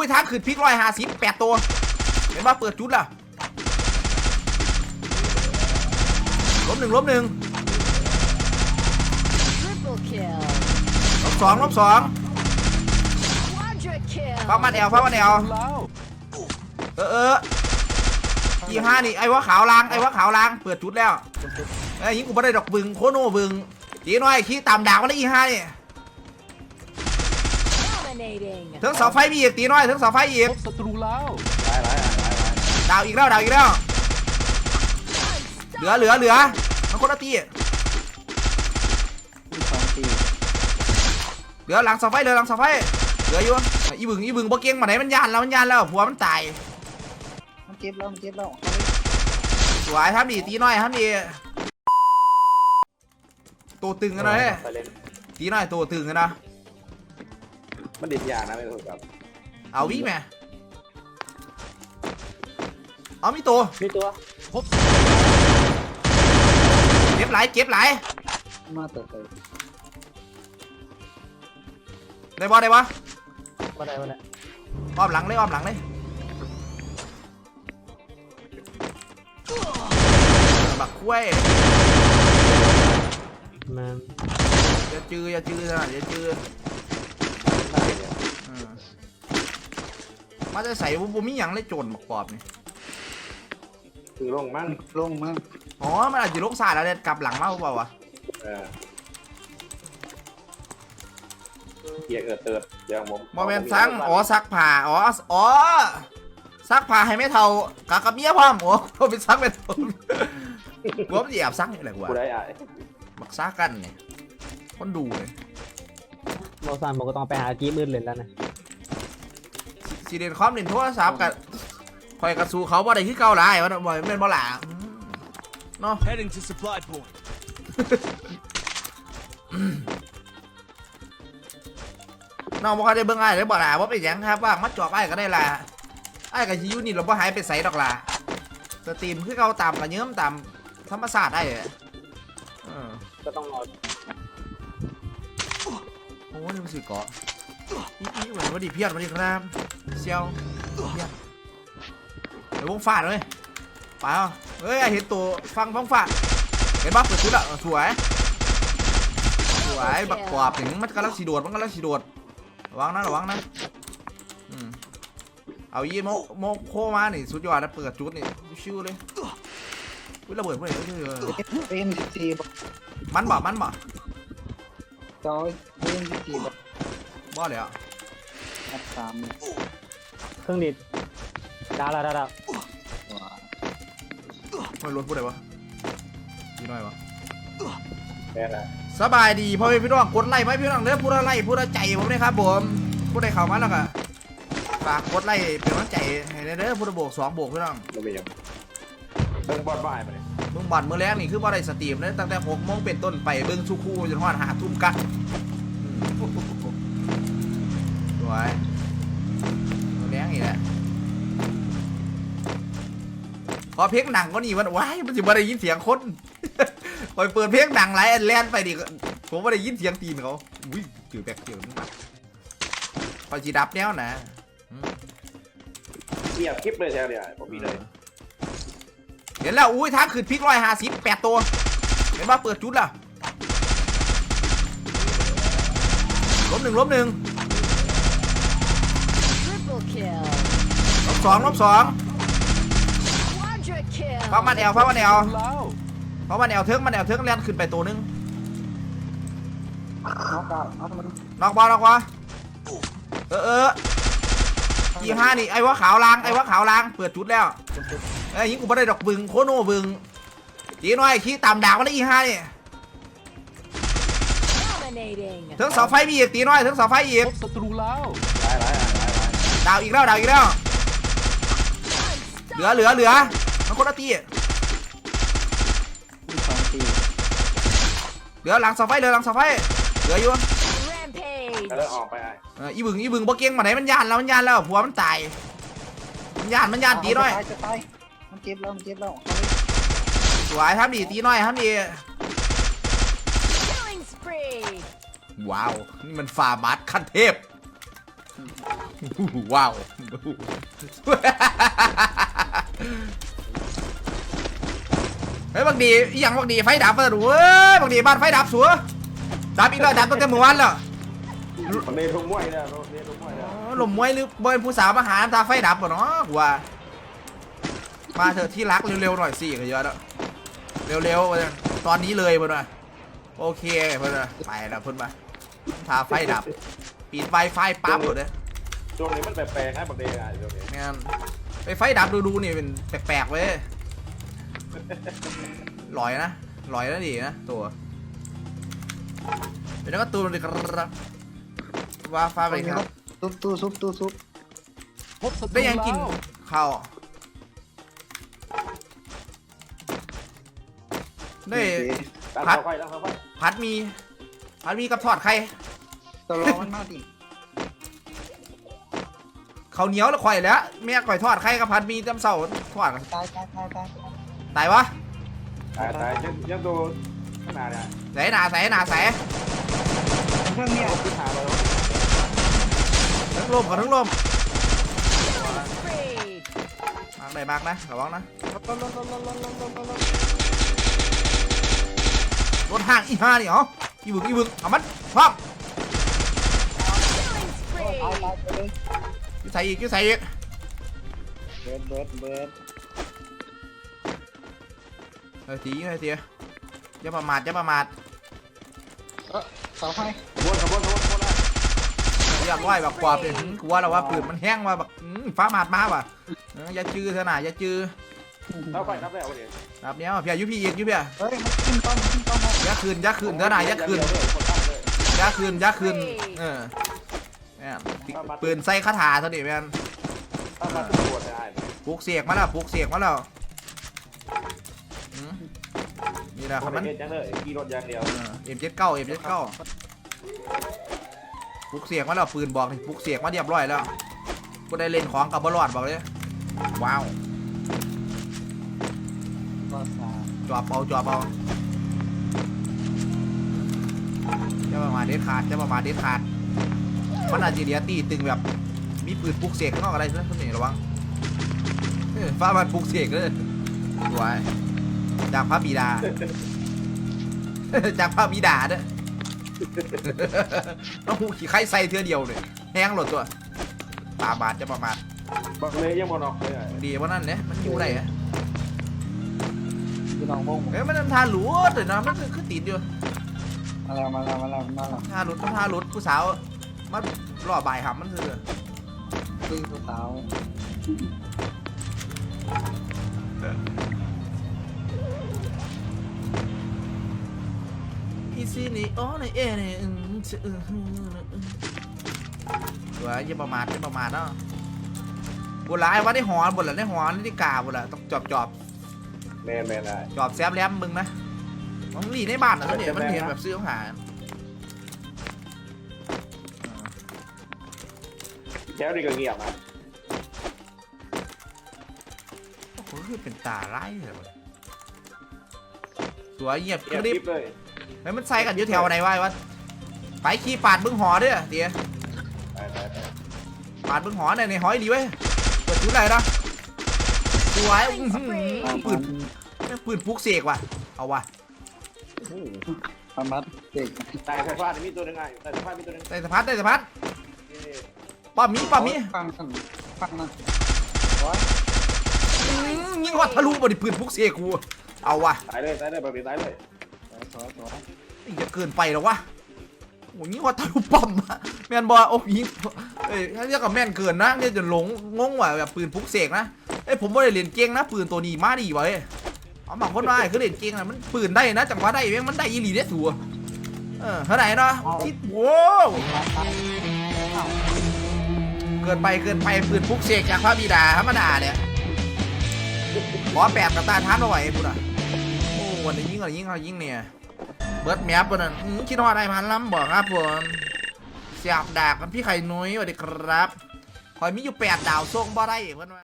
อุ้ยทางขึ้นพิกร้อยห้าสิบแปดตัว เห็นว่าเปิดจุดล่ะล้มหนึ่งล้มหนึ่งล้มสองล้มสองฟังมันแอลฟังมันแอลแล้วเออเออยี่ห้านี่ไอ้ว่าขาวลางไอ้ว่าขาวลางเปิดจุดแล้วไอ้ยิงกูไม่ได้ดอกบึงโคโน่บึงดีน้อยขี้ตามดาวมาเลยอีห้านี่ Dominating. ถึงเสาไฟมีอีกตีน้อยถึงเสาไฟอีพกบศัตรูแล้วร้ายร้ายร้ายร้ายดาวอีกแล้วดาวอีกแล้ว เหลือเหลือเหลือมันคนละตีมีสองตีเหลือหลังเสาไฟเหลือหลังเสาไฟเหลืออยู่อีบึงอีบึงบ่เก่งมาไหนมันยานแล้วมันยานแล้วผัวมันตายมันเจ็บแล้วมันเจ็บแล้วสวยครับดีตีน้อยครับดีตัวตึงกันนะเฮ้ยไปเล่นตีน้อยตัวตึงกันนะ มันเด็ดยานะไม่ถูกครับเอาวิแม่เอามีตัวมีตัวเก็บไหลายเก็บไหลายมาเติร์ดได้บ่ได้บ่มาได้มาได้อ้อมหลังเลยอ้อมหลังเลยบักคุ้ยมาอย่าจืออย่าจือนะอย่าจืออื มมาจะใส่บุบมีหยังเลยโจรบักปอบนี่คือลงมั่งลงมั่งอ๋อ มันอาจจะลงสายแล้วเนี่ยกลับหลังมาเปล่าวะเออเกียร์เกิดเติร์ดอย่างผมโมเมนซังอ๋อซักผ้าอ๋ออ๋อซักผ้าให้ไม่เท่ากากกับเมียพร้อมโอ้โหเป็นซักไม่เท่ากูว่ามันแอบซักนี่แหละกูกูว่าได้อะบักซักกันเนี่ยคนดูเลย โมซันบอกก็ต้องไปหาจีบอื่นเลยแล้วนะสีเด่นคอมเด่นโทรศัพท์กับคอยกระสูเขาบ่ได้คือเก่าหลายวะบ่แม่นบ่หล่ะอืมเนาะ Heading to supply point น้องบ่ค่อยได้เบิ่งอ้ายเลยบ่ล่ะว่าเป็นหยังครับว่างมาจอบอ้ายก็ได้ล่ะอ้ายก็สิอยู่นี่เราบ่หายไปไสดอกล่ะสตรีมคือเก่าตามกระเยิ้มตามธรรมศาสตร์ได้อะเออก็ต้องรอโอ้นี่มันสิเกาะอีอีเหมือนว่าดีเพียรมาดีครับเซียวเพียรเดี๋ยววงฟาดเลยไปเอาเฮ้ยอ้ายเห็นตัวฟังฟังฟาดเห็นปะเปิดชุดอะสวยสวยบักกวาบถึงมันกำลังสีโดดมันกำลังสีโดดระวังนะระวังนะอืมเอายี่โมโมโคมานี่สุดยอดนะเปิดจุดนี่ชิวๆเลยวิระเบิดเพื่อนเออเป็นสิบสี่มันบ่มันบ่จอย เป็นสิบสี่บ่เลยอะนับสามเครื่องดิดดาวแล้วดาวแล้วไม่รู้พูดอะไรวะดีหน่อยวะแน่นะสบายดีพ่อแม่พี่น้องกดไลค์ไหมพี่น้องเด้อพูดอะไรพูดใจผมเลยครับผมพูดได้เข้ามาแล้วก็ฝากกดไลค์เป็นกำลังใจให้เด้อพูดโบกสองโบกพี่น้องมันเป็นยังเบิ่งบอดบ่ายมาเลยเบิ่งบัตรมือแรกนี่คือบ่ได้สตรีมเลยตั้งแต่หกโมงเป็นต้นไปเบิ่งชูคู่จนฮอดหาทุ่มกะอืม สวยมือแรงอีกแล้วขอเพลงหนังก็นี่วันว้ายมันจะบ่ได้ยินเสียงคนคอยเปิดเพลงดังไรแลนไปดิผมไม่ได้ยินเสียงตีนเขาอุ้ยจืดแบกเจืดมึงมาคอยจีดับแนวนะอืมเกียร์คลิปเลยใช่ไหมเนี่ยผมมีเลยเห็นแล้วอุ้ยทางขึ้นพลิกร้อยห้าสิบแปดตัว เห็นว่าเปิดจุดล่ะ ล้มหนึ่งล้มหนึ่ง Triple kill. ล้มสองล้มสอง Quadra kill. ฟังมันแอลฟังมันแอลแล้วฟังมันแอลเทิงมันแอลเทิงแลนขึ้นไปตัวหนึงน็อกเอาเอามันนอกบอลนอกบอลเออเออยี่ห้านี่ไอ้ว่าขาวลางไอ้ว่าขาวลางเปิดจุดแล้วไอ้ยยิงกูไม่ได้ดอกบึงโคโนบึงตีน้อยขี้ตามดาวมาเลยอีห้านี่ Dominating. ถึงเสาไฟมีอีกตีน้อยถึงเสาไฟอีกพบศัตรูแล้วร้ายร้ายร้ายร้ายร้ายดาวอีกแล้วดาวอีกแล้ว เหลือเหลือเหลือมันคนละตีมีสองตีเหลือหลังเสาไฟเหลือหลังเสาไฟเหลืออยู่ Rampage. แล้วออกไปไอ้เอออีบึงอีบึงบ่เก่งมาไหนมันยานแล้วมันยานแล้วผัวมันตายมันยานมันยานตีน้อย จะตายจะตายมันเจ็บแล้วมันเจ็บแล้วสวยทำดีตีน้อยทำดี ว้าว นี่มันฟาบัสขั้นเทพ ว้าว เฮ้ยบางดีอหย่างบางดีไฟดับมาดูเว้ยบางดีบ้านไฟดับสัวดับอีกแล้วดับตั้งแต่เมื่อวานแล้วมันเรียนทุ่มมวยเนี่ยเรียนทุ่มมวยเนี่ยอ๋อลมมวยหรือบอยผู้สาวมาหาน้ำตาไฟดับป่ะเนาะกูว่ามาเถอะที่รักเร็วๆหน่อยสิก็เยอะแล้วเร็วๆไปเลยตอนนี้เลยเพื่อนว่ะโอเคเพื่อนว่ะไปแล้วเพื่อนมา น้ำตาไฟดับ ปิดไวไฟปั๊บหมดเลยช่วงนี้มันแปลกๆนะบางทีอะช่วงนี้งั้นไปไฟดับดูๆนี่เป็นแปลกๆเว้ยหลอยนะหลอยนะดีนะตัวเดี๋ยวก็ตูนเลยครับว่าฟ้าไปครับซุปตู้ซุปตู้ซุปพบศัตรูได้ยังกินแล้วข้าวได้ตั้งพัดเสาไฟตั้งเสาไฟผัดหมี ผัดหมีกับทอดไข่ตัวรอมันมาดิข้าวเหนียวแล้วข่อยแหล้วแม่ข่อยทอดไข่กับผัดหมีจำเสาทอดกันตายตายตายตายตายวะตายตายยังยังดูขนาดเนี่ยใส่หนาใส่หนาใส่เครื่องเนี่ยขึ้นหาเราทั้งลมกับทั้งลม Spree. มากได้มากนะระวังนะรถห่างอีห้านี่เหรอ อีบึกอีบึกเอามันพร้อม Killing ตาย spree. ตายไปเลยอยูใส่อีกอยูใส่อีกเบิร์ดเบิร์ดเบิร์ดเฮ้ยตีเฮ้ยตีอย่าประมาทอย่าประมาทเออเสาไฟขบวนขบวนขบวนขบวนละอยากไหวแบบกว่าเป็นกลัวแล้วว่าปืนมันแห้งว่าแบบอื้อฟ้ามาดมาว่ะเอออย่าจื้อเถอะนะอย่าจื้อ เสาไฟนับแล้วเดี๋ยวแบบเนี้ยเพียยุพี่อีกยุพี่อะเฮ้ยมันขึ้นต้นขึ้นต้นนะอย่าคืนอย่าคืนเถอะนะอย่าคืนคนตั้งเลยอย่าคืนอย่าคืนเออแม่งปืนใส่คาถาเท่านี้แม่นตั้งมาตำรวจได้ปลุกเสียกมาแล้วปลุกเสียกมาแล้วอืมนี่แหละครับมันเห็นจังเลยขี่รถอย่างเดียวเอ็มเจ็ดเก้าเอ็มเจ็ดเก้าปลุกเสียกมาแล้วปืนบอกนี่ปลุกเสียกมาเรียบร้อยแล้วกูได้เล่นของกับบอลอดบอกเลยว้าวก็สาม จอบเอาจอบเอาจะประมาณเด็ดขาดจะประมาณเด็ดขาด มันอาจจะเดียตีตึงแบบ มีปืนปลุกเสกข้างนอกอะไรนะคนนี้ระวังเออฟ้ามันปลุกเสกเลยสวยจากพระบิดา จากพระบิดาเด้อต้องหูขี่ไข่ใส่เทือเดียวเลยแห้งหลดตัวปาบาทจะประมาณบางเลยยังบนออกเลยดีว่านั่นเนี่ยมันอยู่ไหนอะพี่ น้องวงเอ้ยมันทำทาหลุดเลยนะมันคือคือติดอยู่มาแล้วมาแล้วมาแล้วมาแล้วทาหลุดต้องทาหลุดผู้สาวมันรอบ่ายหำมันคือคุยกับสาวอีซีนี่อ๋อในเอเนี่ยอืมจะอืมว่าอย่าประมาทอย่าประมาทเนาะบุหลายว่าได้หอนบุหลาได้หอนได้กาบุหลาต้องจอบจอบ มนแมนได้ จอบแซบแลมมึงนะมันหลีในบ้านนะตัวเนี่ยมันเห็นแบบซื้อของหาแถวนี้ก็เงียบนะโอ้โหคือเป็นตาไร้เลยวะสวยเงียบเงียบกริบคลิปเลยเฮ้ยมันใส่กันอยู่แถวไหนวะไอ้วะไปขี่ปาดบึงหอเด้อเดี๋ยวไปไปไปปาดบึงหอในในหอยดีเว้ยเปิดชุดอะไรนะ สวยอื้อหือปืนปืนพุกเสกว่ะ เอาว่ะประมัดเด็กแต่ไฟฟ้านี่มีตัวหนึงไงแต่ไฟฟ้ามีตัวหนึงได้สะพัดได้สะพัดนี่ป้อมมีป้อมมีฟังสั่นฟังนะอื้อยิงหัดทะลุบไดิปืนพุกเสกกูเอาว่ะตายเลยตายเลยแบบนี้ตายเลยสวยสวยนี่จะเกินไปแล้ววะโอ้ยยิงหัดทะลุป้อมอะแมนบอลโอ้ยยิงเอ้ยถ้าเรียกกับแม่นเกินนะเนี่ยจะหลงงงว่ะแบบปืนพุกเสกนะเอ้ยผมไม่ได้เรียนเก่งนะปืนตัวนี้มาดีวะเอ้ยเอาบางคนว่าไอ้คือเรียนเก่งนะมันปืนได้นะจังหวะได้แม่งมันได้ยีหลีได้สัวเออเท่าไหร่เนาะคิดโว้วเกินไปเกินไปปืนพุกเสกจากพระบิดาธรรมดาเนี่ยขอแปดกับตาท้านเอาไว้พูดอะโอ้วันนี้ยิงอะไรยิงอะไรยิงเนี่ยเบิร์ดแมปปะนั่นอื้อคิดว่าอะไรพันล้ำบอกครับผมเสียบดาบกันพี่ไข่นุ้ยสวัสดีครับคอยมีอยู่แปดดาวส่งบ่ได้เพื่อนว่า